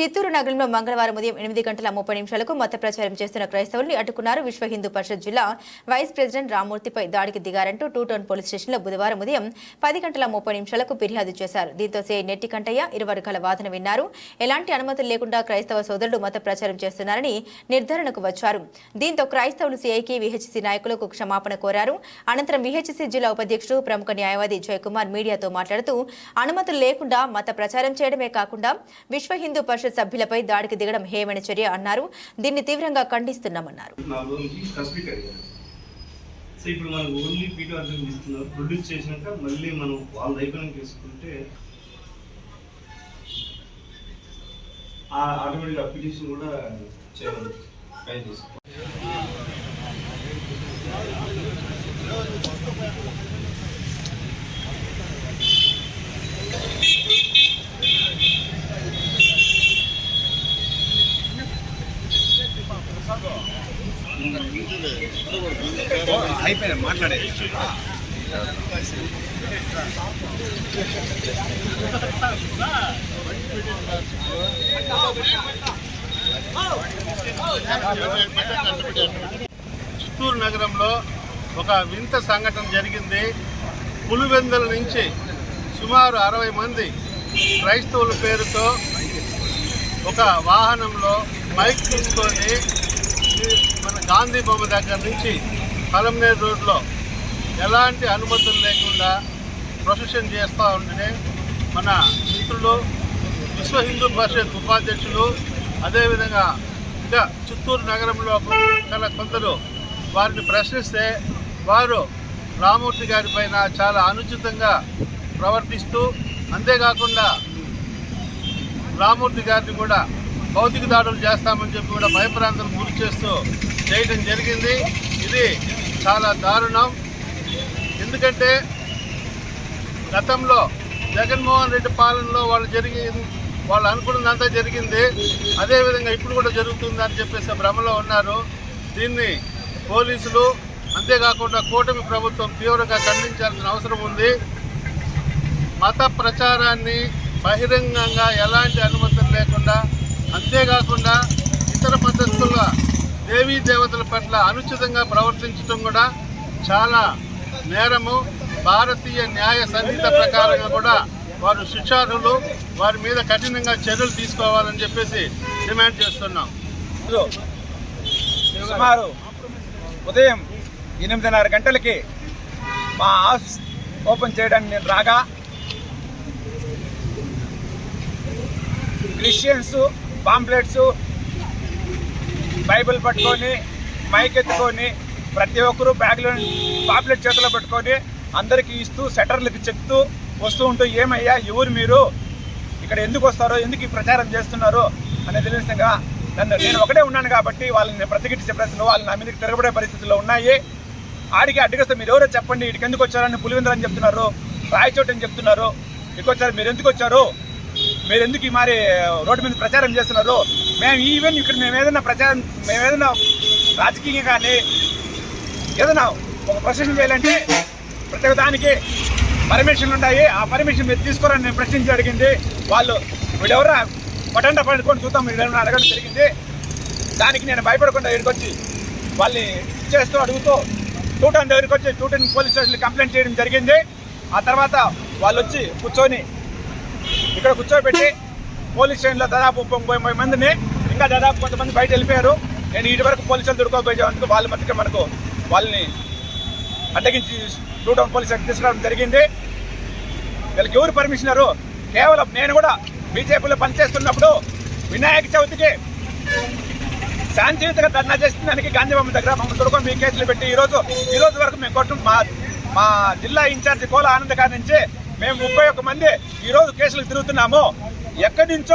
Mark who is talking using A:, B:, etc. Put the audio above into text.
A: చిత్తూరు నగరంలో మంగళవారం ఉదయం ఎనిమిది గంటల ముప్పై నిమిషాలకు మత ప్రచారం చేస్తున్న క్రైస్తవుల్ని అడ్డుకున్నారు విశ్వ హిందూ పరిషత్ జిల్లా వైస్ ప్రెసిడెంట్ రామ్మూర్తిపై దాడికి దిగారంటూ టూ టౌన్ పోలీస్ స్టేషన్లో బుధవారం ఉదయం పది గంటల ముప్పై నిమిషాలకు ఫిర్యాదు చేశారు. దీంతో సే నెట్టి కంటయ్య ఇరు వర్గాల వాదన విన్నారు. ఎలాంటి అనుమతులు లేకుండా క్రైస్తవ సోదరులు మత ప్రచారం చేస్తున్నారని నిర్ధారణకు వచ్చారు. దీంతో క్రైస్తవులు సీఐకి విహెచ్సి నాయకులకు క్షమాపణ కోరారు. అనంతరం విహెచ్సి జిల్లా ఉపాధ్యక్షుడు ప్రముఖ న్యాయవాది జయకుమార్ మీడియాతో మాట్లాడుతూ అనుమతులు లేకుండా మత ప్రచారం చేయడమే కాకుండా విశ్వ హిందూ పరిషత్ సభ్యులపై దాడికి దిగడం హేమైన చర్య అన్నారు. దీన్ని తీవ్రంగా ఖండిస్తున్నామన్నారు.
B: సో ఇప్పుడు ఓన్లీ పీటీ అర్థం ఇస్తున్నారు ప్రొడ్యూస్ చేసినాక మళ్ళీ మనం వాళ్ళ ఆ ఆటోమేటిక్ అప్లికేషన్ కూడా చేయాలి ఫైల్ చేసుకోవాలి
C: అయిపోయింది మాట్లాడేది.
D: చిత్తూరు నగరంలో ఒక వింత సంఘటన జరిగింది. పులివెందుల నుంచి సుమారు అరవై మంది క్రైస్తవుల పేరుతో ఒక వాహనంలో మైక్ తీసుకొని గాంధీ బొమ్మ దగ్గర నుంచి పలమనేరు రోడ్లో ఎలాంటి అనుమతులు లేకుండా ప్రొసెషన్ చేస్తూ ఉంటేనే మన మిత్రులు విశ్వ హిందూ పరిషత్ ఉపాధ్యక్షులు అదేవిధంగా ఇంకా చిత్తూరు నగరంలో గల కొందరు వారిని ప్రశ్నిస్తే వారు రామూర్తి గారి పైన చాలా అనుచితంగా ప్రవర్తిస్తూ అంతేకాకుండా రామూర్తి గారిని కూడా భౌతిక దాడులు చేస్తామని చెప్పి కూడా భయప్రాంతం గురి చేస్తూ చేయడం జరిగింది. ఇది చాలా దారుణం. ఎందుకంటే గతంలో జగన్మోహన్ రెడ్డి పాలనలో వాళ్ళు జరిగి వాళ్ళు అనుకున్నదంతా జరిగింది. అదేవిధంగా ఇప్పుడు కూడా జరుగుతుంది అని చెప్పేసి భ్రమలో ఉన్నారు. దీన్ని పోలీసులు అంతేకాకుండా కూటమి ప్రభుత్వం తీవ్రంగా ఖండించాల్సిన అవసరం ఉంది. మత ప్రచారాన్ని బహిరంగంగా ఎలాంటి అనుమతులు లేకుండా అంతేకాకుండా ఇతర పద్ధతుల దేవీ దేవతల పట్ల అనుచితంగా ప్రవర్తించడం కూడా చాలా నేరము. భారతీయ న్యాయ సంహిత ప్రకారంగా కూడా వారు శిక్షార్హులు వారి మీద కఠినంగా చర్యలు తీసుకోవాలని చెప్పేసి డిమాండ్ చేస్తున్నాం.
C: సుమారు ఉదయం ఎనిమిదిన్నర గంటలకి మా ఆఫీస్ ఓపెన్ చేయడానికి నేను రాగా క్రిస్టియన్స్ పాంప్లెట్స్ బైబిల్ పట్టుకొని మైక్ ఎత్తుకొని ప్రతి ఒక్కరూ బ్యాగ్లో పాపులెట్ చేతిలో పట్టుకొని అందరికీ ఇస్తూ సెటర్లకు చెప్తూ వస్తూ ఉంటూ ఏమయ్యా ఎవరు మీరు ఇక్కడ ఎందుకు వస్తారో ఎందుకు ఈ ప్రచారం చేస్తున్నారో అనేది తెలిసినగా నన్ను నేను ఒకటే ఉన్నాను కాబట్టి వాళ్ళని నేను ప్రతిఘటించే వాళ్ళు నా మీదకి తిరగబడే పరిస్థితుల్లో ఉన్నాయి. ఆడికి అడ్డుకొస్తే మీరు ఎవరో చెప్పండి ఇక్కడికి ఎందుకు వచ్చారని పులివెందులని చెప్తున్నారు రాయచోటు అని చెప్తున్నారు. ఇక్కడికి వచ్చారు మీరు ఎందుకు వచ్చారు? మీరు ఎందుకు మరి రోడ్డు మీద ప్రచారం చేస్తున్నారు మేము ఈవెన్ ఇక్కడ మేము ఏదైనా ప్రజా మేము ఏదైనా రాజకీయంగా కానీ ఏదైనా ఒక ప్రశ్న చేయాలంటే ప్రతి ఒక్క దానికి పర్మిషన్లు ఉన్నాయి ఆ పర్మిషన్ మీరు తీసుకోరని నేను ప్రశ్నించి అడిగింది వాళ్ళు వీడెవరా పటండా పడుకొని చూద్దాం మీరు ఏమైనా అడగడం జరిగింది. దానికి నేను భయపడకుండా ఇక్కడికి వచ్చి వాళ్ళని చేస్తూ అడుగుతూ టూటన్ దగ్గరికి వచ్చి టూటన్ పోలీస్ స్టేషన్లో కంప్లైంట్ చేయడం జరిగింది. ఆ తర్వాత వాళ్ళు వచ్చి కూర్చొని ఇక్కడ కూర్చోబెట్టి పోలీస్ స్టేషన్లో దాదాపు ముప్పై ముప్పై మందిని ఇంకా దాదాపు కొంతమంది బయట వెళ్ళిపోయారు. నేను ఇటు వరకు పోలీసులు దొరకబోయేందుకు వాళ్ళ మధ్యకి మనకు వాళ్ళని అడ్డగించి టూ టౌన్ పోలీస్ తీసుకురావడం జరిగింది. వీళ్ళకి ఎవరు పర్మిషన్ కేవలం నేను కూడా బీజేపీలో పనిచేస్తున్నప్పుడు వినాయక చవితికి శాంతియుతంగా ధర్నా చేసిన దానికి గాంధీబొమ్మ దగ్గర మమ్మల్ని దొరకం మీ కేసులు పెట్టి ఈరోజు ఈరోజు ఈ రోజు వరకు మేము కొట్టం మా మా జిల్లా ఇన్ఛార్జి కోల ఆనంద్ గారి నుంచి మేము ముప్పై ఒక్క మంది ఈరోజు కేసులు తిరుగుతున్నాము. ఎక్కడి నుంచో